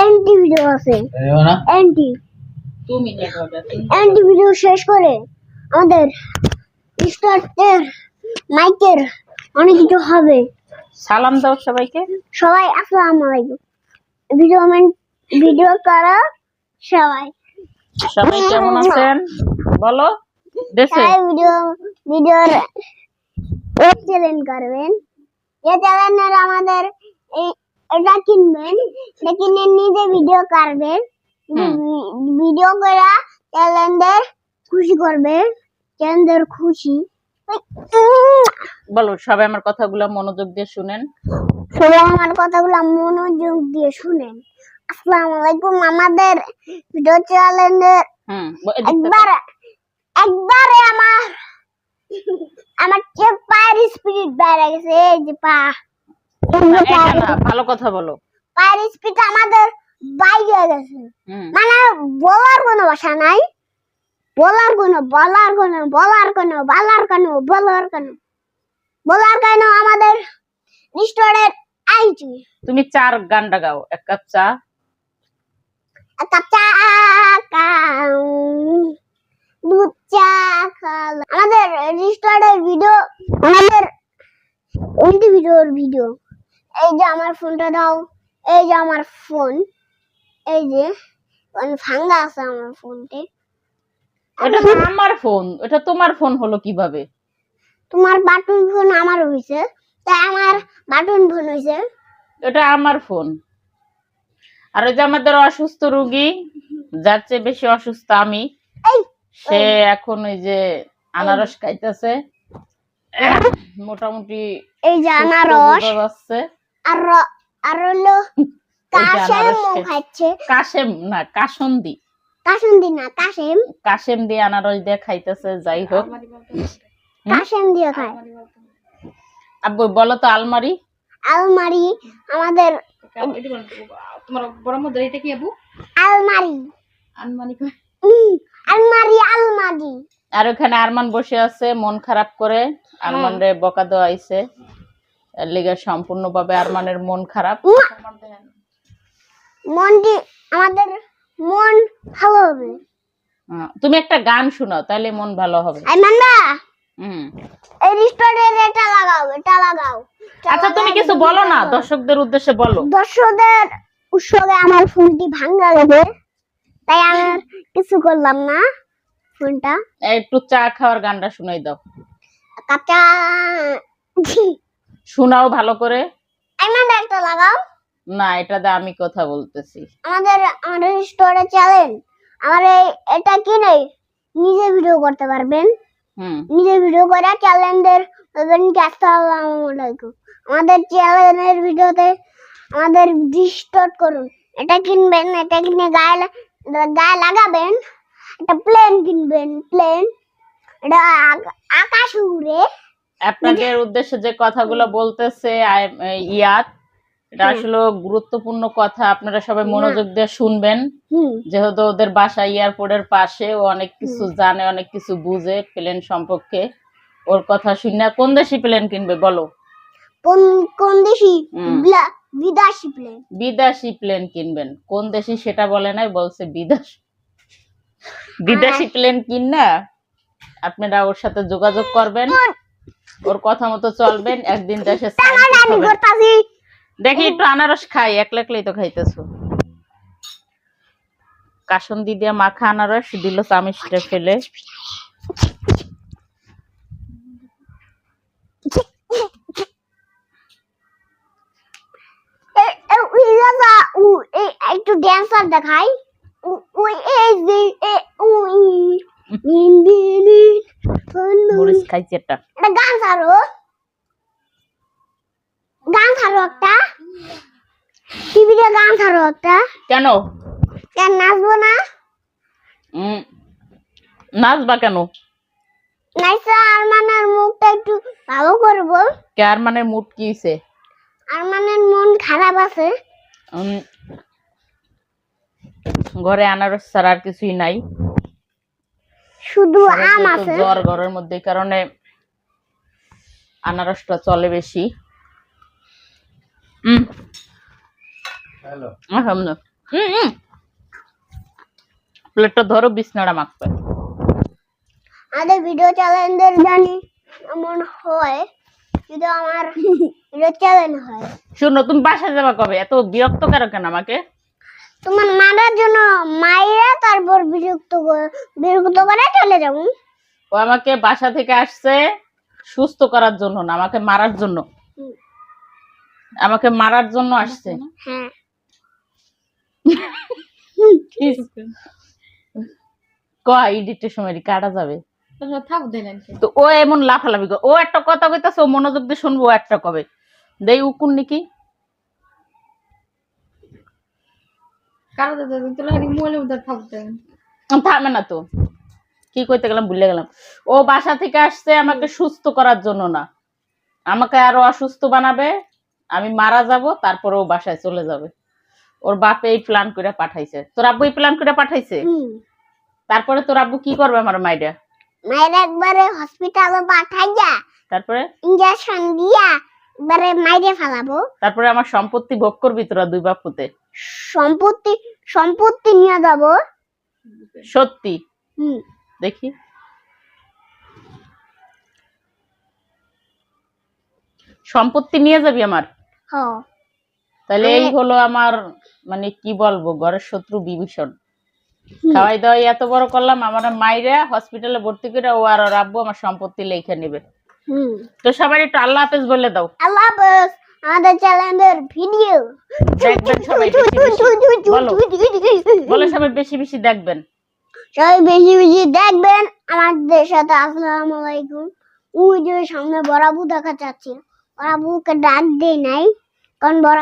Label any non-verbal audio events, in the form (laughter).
Anti video আছে। এও না? এন্টি তুমি দেখো ওটা, তুমি এন্টি ভিডিও শেষ করে আমাদের স্টার্টের মাইকের অনেক কিছু হবে। সালাম দাও সবাইকে। সবাই আসসালামু আলাইকুম। ভিডিও ভিডিও করা সবাই। সবাই কেমন আছেন? বলো দেশে। ভিডিও ভিডিওর চ্যালেঞ্জ করবেন। যে চ্যালেঞ্জের আমাদের এই এটা কিনবেন এটা কিনে নিজে ভিডিও করবেন ভিডিও করে চ্যালেঞ্জের খুশি করবেন চ্যালেঞ্জের খুশি। বলো সবাই আমার কথাগুলো মনোযোগ দিয়ে শুনেন। সবাই আমার কথাগুলো মনোযোগ দিয়ে শুনেন। আসসালামু আলাইকুম আমাদের ভিডিও থেকে- একবার একবারে আমার আমার যে পায়ের স্পিড বেড়ে গেছে এই যে পা। ভালো কথা বলো। পায়ের স্পিড আমাদের বাইরে গেছে। মানে বলার কোনো ভাষা নাই। বলার কোনো বলার কোনো বলার কোনো বলার কোনো বলার কোনো। বলার কেন আমাদের রেস্টুরেন্টের আইটি। তুমি চার গানটা গাও এক কাপ চা। একটা চা খাও, দুধ চা খাও। আমাদের রেস্টুরেন্টের ভিডিও আমাদের এন্টি ভিডিওর ভিডিও এই যে আমার ফোনটা দাও। এই যে আমার ফোন। এই যে মানে ভাঙ্গা আছে আমার ফোনতে এটা তো আমার ফোন। এটা তোমার ফোন হলো কীভাবে? তোমার বাটন ফোন আমার হয়েছে তাই আমার বাটন ফোন হয়েছে এটা আমার ফোন। আর ওই যে আমাদের অসুস্থ রুগী যার চেয়ে বেশি অসুস্থ আমি সে এখন ওই যে আনারস খাইতেছে। মোটামুটি এই যে আনারস। আর আর হলো (laughs) কাশেম খাচ্ছে কাশেম না কাসন্দি। কাসুন্দি না কাশেম কাশেম দিয়ে আনারস দিয়ে খাইতেছে যাই হোক। কাশেম দিয়ে খায়। আব্বু বলো তো আলমারি। আলমারি আমাদের তোমার বড় মধ্যে এটা কি আবু আলমারি। আলমারি আলমারি আলমারি। আর ওখানে আরমান বসে আছে মন খারাপ করে। আরমান রে বকা দেওয়া আইছে এর লিগে সম্পূর্ণভাবে আরমানের মন খারাপ! মনটি আমাদের মন ভালো হবে। তুমি একটা গান শোনাও তাহলে মন ভালো হবে। আই মান্না! হুম। এই রেস্টুরেন্টে এটা লাগাও এটা লাগাও। আচ্ছা তুমি কিছু বলো না দর্শকদের উদ্দেশ্যে বলো। দর্শকদের উৎসবে আমার ফোনটি ভাঙা গেছে তাই আমার কিছু করলাম না ফোনটা। একটু চা খাওয়ার গানটা শুনাই দাও। কাঁচা শোনাও ভালো করে। আইমান্ডা একটা লাগাও। না এটা দিয়ে আমি কথা বলতেছি। আমাদের আমাদের স্টোরে চ্যালেঞ্জ আমার এটা কিনে নিজে ভিডিও করতে পারবেন। হুম। নিজে ভিডিও করে চ্যালেঞ্জের বলবেন কি আসসালামু আলাইকুম আমাদের চ্যালেঞ্জের ভিডিওতে আমাদের ডিস্টর্ট করুন। এটা কিনবেন এটা কিনে গায়ে গায়ে লাগাবেন একটা প্লেন কিনবেন প্লেন এটা আক- আকাশ উড়ে আপনাদের উদ্দেশ্যে যে কথাগুলো বলতেছে ইয়াত এটা আসলে গুরুত্বপূর্ণ কথা। আপনারা সবাই মনোযোগ দিয়ে শুনবেন। যেহেতু ওদের বাসা এয়ারপোর্টের পাশে ও অনেক কিছু জানে অনেক কিছু বুঝে প্লেন সম্পর্কে। ওর কথা শুনে কোন দেশি প্লেন কিনবে বলো? কোন কোন দেশি? বিদেশি প্লেন। বিদেশি প্লেন কিনবেন। কোন দেশি সেটা বলে নাই বলছে বিদেশ। বিদেশি প্লেন কিন না। আপনারা ওর সাথে যোগাযোগ করবেন। ওর কথা মতো চলবেন একদিন দেশে দেখি একটু আনারস খাই একলা একলাই তো খাইতেছো। কাসন্দি দিয়ে মাখা আনারস দিল চামিচটা ফেলে। একটু ড্যান্সার দেখাই। মরিচ খাইছি একটা গান ছাড়ো গান ছাড়ো একটা? টিভিতে গান ছাড়ো একটা? কেন? কেন নাচবো না? নাচবা কেন? নাইসা আরমানের মুখটা একটু ভালো করব। কে আর মানে মুড কি হইছে? আরমানের মন খারাপ আছে। ঘরে আনারস ছাড়া আর কিছুই নাই। শুধু আম আছে। জ্বর ঘরের মধ্যে কারণে আনারসটা চলে বেশি। হ্যালো। প্লেটটা ধরো বিছনাটা মাখবে। আমাদের ভিডিও চ্যালেঞ্জের জানি এমন হয় যদি আমার ভিডিও চ্যালেঞ্জ হয়। শুনো তুমি বাসায় যাবা কবে? এত বিরক্ত করো কেন আমাকে? তোমার মারার জন্য মাইরা তারপর বিরক্ত বিরক্ত করে চলে যাব। ও আমাকে বাসা থেকে আসছে। সুস্থ করার জন্য না আমাকে মারার জন্য। আমাকে মারার জন্য আসছে। হ্যাঁ। সময় কাটা যাবে? তো ও এমন লাফালাফি করে ও একটা কথা কইতাছে ও মনোযোগ দিয়ে শুনব ও একটা কবে। দেই উকুন নাকি? থামে না তো। কি করতে গেলাম ভুলে গেলাম। ও বাসা থেকে আসছে আমাকে সুস্থ করার জন্য না। আমাকে আরও অসুস্থ বানাবে আমি মারা যাব তারপরে ও বাসায় চলে যাবে। ওর বাপে এই প্ল্যান করে পাঠাইছে। তোর আব্বু এই প্ল্যান করে পাঠাইছে? তারপরে তোর আব্বু কি করবে আমার মাইডা মায়ের একবারে হসপিটালে পাঠাইয়া তারপরে? ইঞ্জেকশন দিয়া একবারে মাইরে ফেলাবো। তারপরে আমার সম্পত্তি ভোগ করবি তোরা দুই বাপুতে। সম্পত্তি সম্পত্তি নিয়ে যাব। সত্যি? হুম। দেখি। সম্পত্তি নিয়ে যাবি আমার? তাহলে এই হলো আমার মানে কি বলব ঘরের শত্রু বিভীষণ। খাওয়াই দাওয়াই এত বড় করলাম আমার মাইরা হসপিটালে ভর্তি করে ও আর আব্বু আমার সম্পত্তি লেখে নেবে। তো সবাই একটু আল্লাহ হাফেজ বলে দাও। আল্লাহ হাফেজ। আমাদের চ্যানেলের ভিডিও দেখবেন সবাই বেশি বেশি। বলো। বলে সবাই বেশি বেশি দেখবেন। সবাই বেশি বেশি দেখবেন। আমাদের সাথে আসসালামু আলাইকুম। ওই যে সামনে বড়াবু দেখা যাচ্ছে। বড়াবুকে ডাক দেই নাই, কারণ বড়